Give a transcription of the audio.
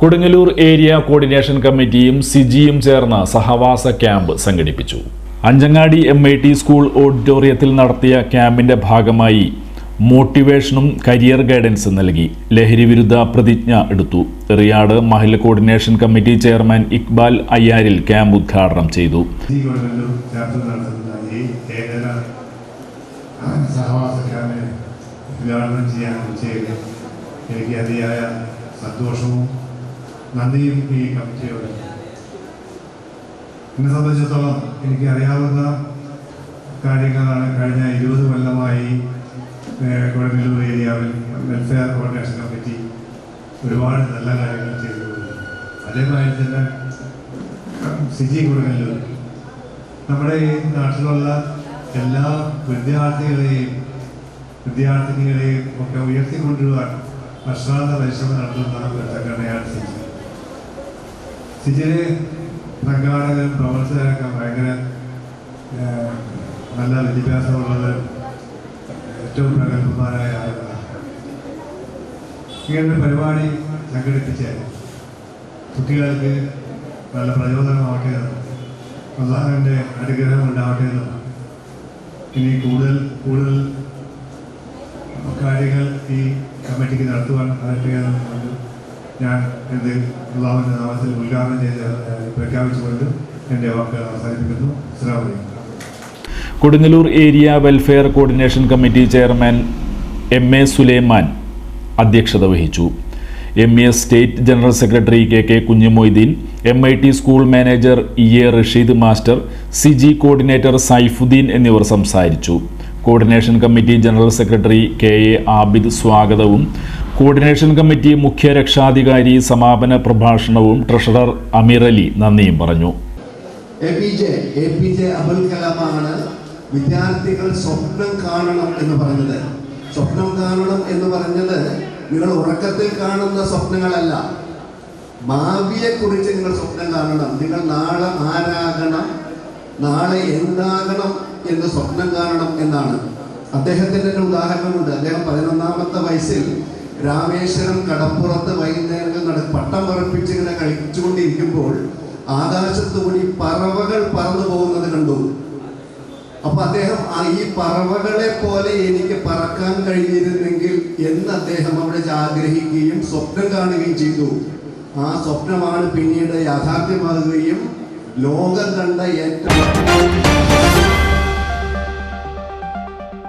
Kodungallur area coordination കമ്മിറ്റിയും സിജിയും ചേർന്ന് സഹവാസ ക്യാമ്പ് സംഘടിപ്പിച്ചു. Anchangadi M I T school ഓഡിറ്റോറിയത്തിൽ നടത്തിയ ക്യാമ്പിന്റെ ഭാഗമായി മോട്ടിവേഷനും കരിയർ ഗൈഡൻസും നൽകി. ലഹരി വിരുദ്ധ പ്രതിജ്ഞ എടുത്തു. റിയാട് മഹിള കോർഡിനേഷൻ കമ്മിറ്റി ചെയർമാൻ ഇക്ബാൽ അയ്യാരിൽ ക്യാമ്പ് ഉദ്ഘാടനം ചെയ്തു. അതിയായ സന്തോഷവും നന്ദിയും ഈ കമ്മിറ്റിയോട്. എന്നെ സംബന്ധിച്ചിടത്തോളം എനിക്ക് അറിയാവുന്ന കാര്യങ്ങളാണ് കഴിഞ്ഞ ഇരുപത് കൊല്ലമായി കൊടുങ്ങല്ലൂർ ഏരിയാവിൽ വെൽഫെയർ കോർഡിനേഷൻ കമ്മിറ്റി ഒരുപാട് നല്ല കാര്യങ്ങൾ ചെയ്തിട്ടുണ്ട് അതേമാതിരി തന്നെ സിജി കൊടുങ്ങല്ലൂർ. നമ്മുടെ ഈ നാട്ടിലുള്ള എല്ലാ വിദ്യാർത്ഥികളെയും വിദ്യാർത്ഥിനികളെയും ഒക്കെ ഉയർത്തിക്കൊണ്ടുവരാൻ അശ്രാന്ത പരിശ്രമം നടത്തുന്ന സംഘടനയാണ് സിജി. സിജിയിലെ സംഘാടകരും പ്രവർത്തകരൊക്കെ ഭയങ്കര നല്ല വിദ്യാഭ്യാസമുള്ളവരും ഏറ്റവും പ്രഗത്ഭന്മാരായ ആളുകളാണ്. ഇങ്ങനൊരു പരിപാടി സംഘടിപ്പിച്ച് കുട്ടികൾക്ക് നല്ല പ്രചോദനമാവട്ടെ എന്നും അള്ളാഹുവിന്റെ അനുഗ്രഹം ഉണ്ടാവട്ടെ എന്നും ഇനി കൂടുതൽ കൂടുതൽ കാര്യങ്ങൾ ഈ കമ്മിറ്റിക്ക് നടത്തുവാൻ കൊണ്ട് ഞാൻ ഇത് അള്ളാഹുവിന്റെ നാമത്തിൽ ഉദ്ഘാടനം ചെയ്ത് പ്രഖ്യാപിച്ചുകൊണ്ട് എന്റെ വാക്കുകൾ അവസാനിപ്പിക്കുന്നു. Assam Kodungallur area welfare coordination committee chairman M A Sulaiman അധ്യക്ഷത വഹിച്ചു. M A state general secretary K K Kunhumoideen M I T school manager E A Rasheed master C G coordinator Saifuddeen എന്നിവർ സംസാരിച്ചു. Coordination committee general secretary K A Abid സ്വാഗതവും coordination committee മുഖ്യ രക്ഷാധികാരി സമാപന പ്രഭാഷണവും treasurer അമീർ അലി നന്ദിയും പറഞ്ഞു. A P J A കലാമാണ് വിദ്യാർത്ഥികൾ സ്വപ്നം കാണണം എന്ന് പറഞ്ഞത്. സ്വപ്നം കാണണം എന്ന് പറഞ്ഞത് നിങ്ങൾ ഉറക്കത്തിൽ കാണുന്ന സ്വപ്നങ്ങളല്ല. ഭാവിയെ കുറിച്ച് നിങ്ങൾ സ്വപ്നം കാണണം. നിങ്ങൾ നാളെ ആരാകണം നാളെ എന്താകണം എന്ന് സ്വപ്നം കാണണം എന്നാണ്. അദ്ദേഹത്തിന്റെ ഒരു ഉദാഹരണമുണ്ട്. അദ്ദേഹം പതിനൊന്നാമത്തെ വയസ്സിൽ രാമേശ്വരം കടപ്പുറത്ത് വൈകുന്നേരങ്ങൾ നട പട്ടം പറപ്പിച്ച് ഇങ്ങനെ കളിച്ചുകൊണ്ടിരിക്കുമ്പോൾ ആകാശത്തുകൂടി പറവകൾ പറന്നു പോകുന്നത് കണ്ടു. അപ്പൊ അദ്ദേഹം ഈ പറവകളെ പോലെ എനിക്ക് പറക്കാൻ കഴിഞ്ഞിരുന്നെങ്കിൽ എന്ന് അദ്ദേഹം അവിടെ ആഗ്രഹിക്കുകയും സ്വപ്നം കാണുകയും ചെയ്തു. ആ സ്വപ്നമാണ് പിന്നീട് യാഥാർത്ഥ്യമാകുകയും ലോകം കണ്ട ഏറ്റവും